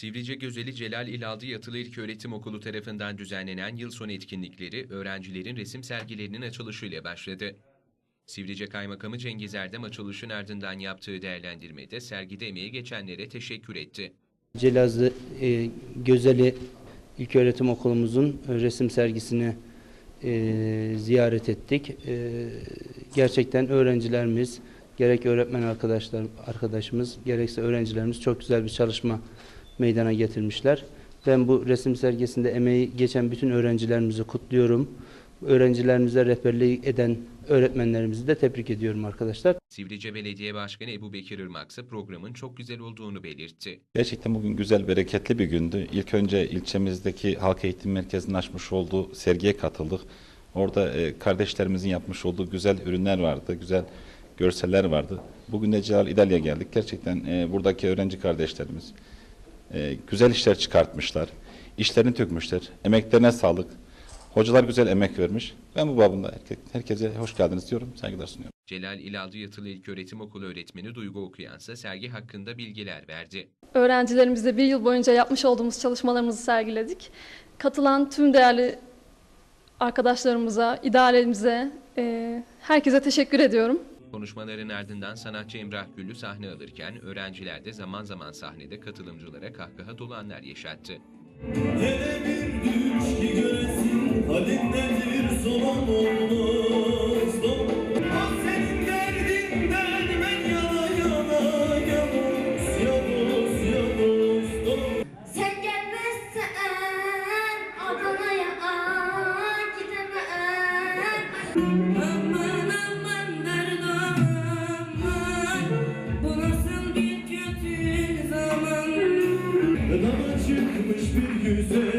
Sivrice Gözeli Celal İlaldı Yatılı İlköğretim Okulu tarafından düzenlenen yıl sonu etkinlikleri öğrencilerin resim sergilerinin açılışıyla başladı. Sivrice Kaymakamı Cengiz Erdem açılışın ardından yaptığı değerlendirmede sergide emeği geçenlere teşekkür etti. Celazlı e, Gözeli İlköğretim Okulumuzun e, resim sergisini e, ziyaret ettik. E, gerçekten öğrencilerimiz, gerek öğretmen arkadaşlar arkadaşımız, gerekse öğrencilerimiz çok güzel bir çalışma meydana getirmişler. Ben bu resim sergisinde emeği geçen bütün öğrencilerimizi kutluyorum. Öğrencilerimize rehberlik eden öğretmenlerimizi de tebrik ediyorum arkadaşlar. Sivrice Belediye Başkanı Ebu Bekir Irmak ise programın çok güzel olduğunu belirtti. Gerçekten bugün güzel, bereketli bir gündü. İlk önce ilçemizdeki Halk Eğitim Merkezi'nin açmış olduğu sergiye katıldık. Orada e, kardeşlerimizin yapmış olduğu güzel ürünler vardı, güzel görseller vardı. Bugün de Celal İdalya geldik. Gerçekten e, buradaki öğrenci kardeşlerimiz e, güzel işler çıkartmışlar. İşlerini tökmüşler. Emeklerine sağlık. Hocalar güzel emek vermiş. Ben bu babında herke- herkese hoş geldiniz diyorum. Saygılar sunuyorum. Celal İlaldı Yatılı İlköğretim Okulu öğretmeni Duygu Okuyansa sergi hakkında bilgiler verdi. Öğrencilerimizle bir yıl boyunca yapmış olduğumuz çalışmalarımızı sergiledik. Katılan tüm değerli arkadaşlarımıza, idaremize, e, herkese teşekkür ediyorum. Konuşmaların ardından sanatçı Emrah Güllü sahne alırken öğrenciler de zaman zaman sahnede katılımcılara kahkaha dolu anlar yaşattı. Hele bir düş ki göresin Halinden solan olmaz Ah senin derdinden ben yana yana Yavuz Yavuz Yavuz Sen gelmezsen Adana'ya ah, gidemem. Dama çıkmış bir güzel